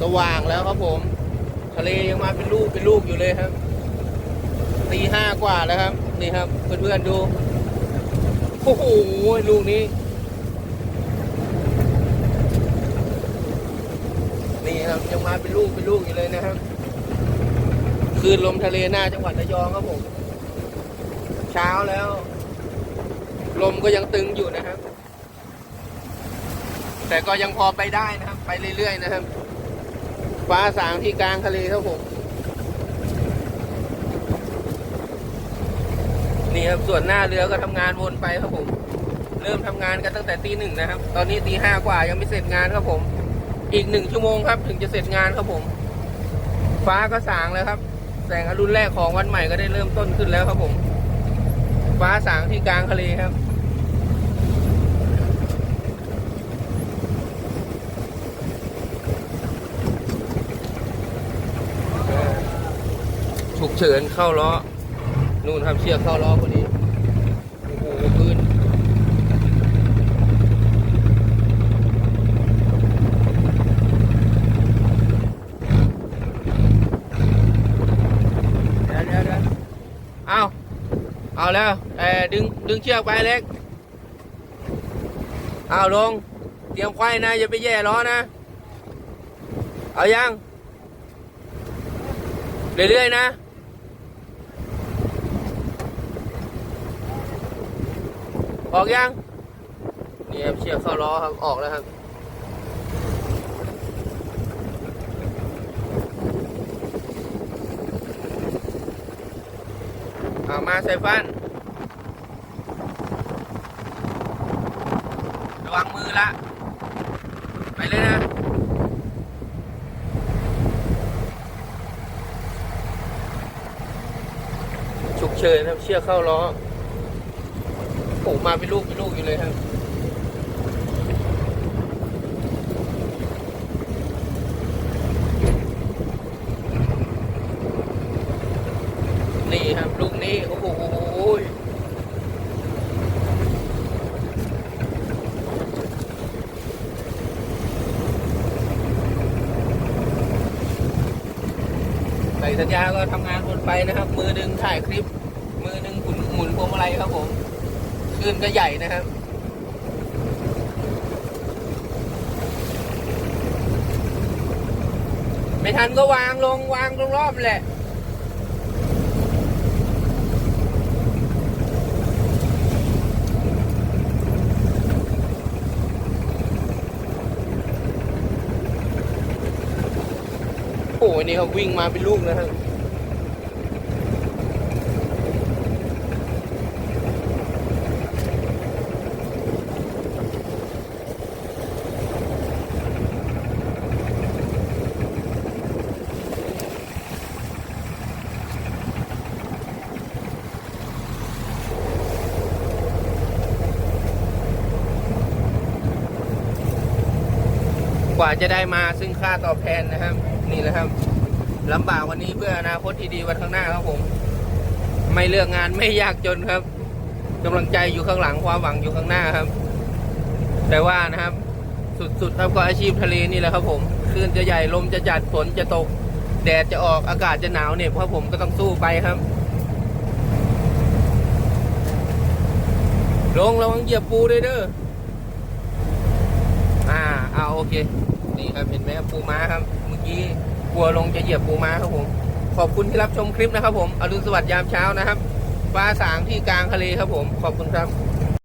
สว่างแล้วครับผม ทะเลยังมาเป็นลูกเป็นลูกอยู่เลยครับตีห้ากว่าแล้วครับ นี่ครับ เพื่อนๆดูโอ้โหลูกนี้ นี่ครับยังมาเป็นลูกเป็นลูกอยู่เลยนะครับคลืนลมทะเลหน้าจังหวัดระยองครับผม เช้าแล้ว ลมก็ยังตึงอยู่นะครับ แต่ก็ยังพอไปได้นะครับ ไปเรื่อยๆนะครับ ฟ้าสางที่กลางทะเลครับผมนี่ครับส่วนหน้าเรือก็ทำงานวนไปครับผม เริ่มทำงานกันตั้งแต่ตีหนึ่งนะครับ ตอนนี้ตีห้ากว่ายังไม่เสร็จงานครับผม อีกหนึ่งชั่วโมงครับ ถึงจะเสร็จงานครับผม ฟ้าก็สางแล้วครับ แสงอรุณแรกของวันใหม่ก็ได้เริ่มต้นขึ้นแล้วครับผม ฟ้าสางที่กลางทะเลครับ เฉินเข้าล้อ นู่นครับเชือกเข้าล้อพอดีโอ้โหพื้นเดี๋ยวเดี๋ยวเดี๋ยวเอาเอาแล้วเออดึงดึงเชือกไปเล็ก เอาลง เตรียมควายนะ อย่าไปแย่ล้อนะ เอายัง เรื่อยๆนะ ออกยังนี่ครับเชือกเข้าล้อครับออกแล้วครับเอามาใส่ฟันระวังมือละ ไปเลยนะฉุกเฉินครับเชือกเข้าล้อ โอ้มาเป็นลูกเป็นลูกอยู่เลยครับนี่ครับลูกนี้โอ้โหใส่สัญญาก็ทำงานวนไปนะครับ มือหนึ่งถ่ายคลิป มือหนึ่งหมุนหมุนพวงมาลัยครับผมื่นก็ใหญ่นะครับ ไม่ทันก็วางลงวางตรงรอบแหละโอ้ยนี่เขาวิ่งมาเป็นลูกนะครับ กว่าจะได้มาซึ่งค่าตอบแทนนะครับ นี่แหละครับลำบากวันนี้เพื่ออนาคตที่ดีวันข้างหน้าครับผม ไม่เลือกงานไม่ยากจนครับกำลังใจอยู่ข้างหลังความหวังอยู่ข้างหน้าครับ แต่ว่านะครับ สุดๆครับก็อาชีพทะเลนี่แหละครับผมคลื่นจะใหญ่ลมจะจัดฝนจะตก แดดจะออกอากาศจะหนาวเนี่ยเพราะผมก็ต้องสู้ไปครับ ลงระวังเหยียบปูด้วยเด้อ โอเค นี่ครับเห็นไหมครับปูม้าครับ เมื่อกี้กลัวลงจะเหยียบปูม้าครับผม ขอบคุณที่รับชมคลิปนะครับผมอรุณสวัสดิ์ยามเช้านะครับ ฟ้าสางที่กลางทะเลครับผม ขอบคุณครับ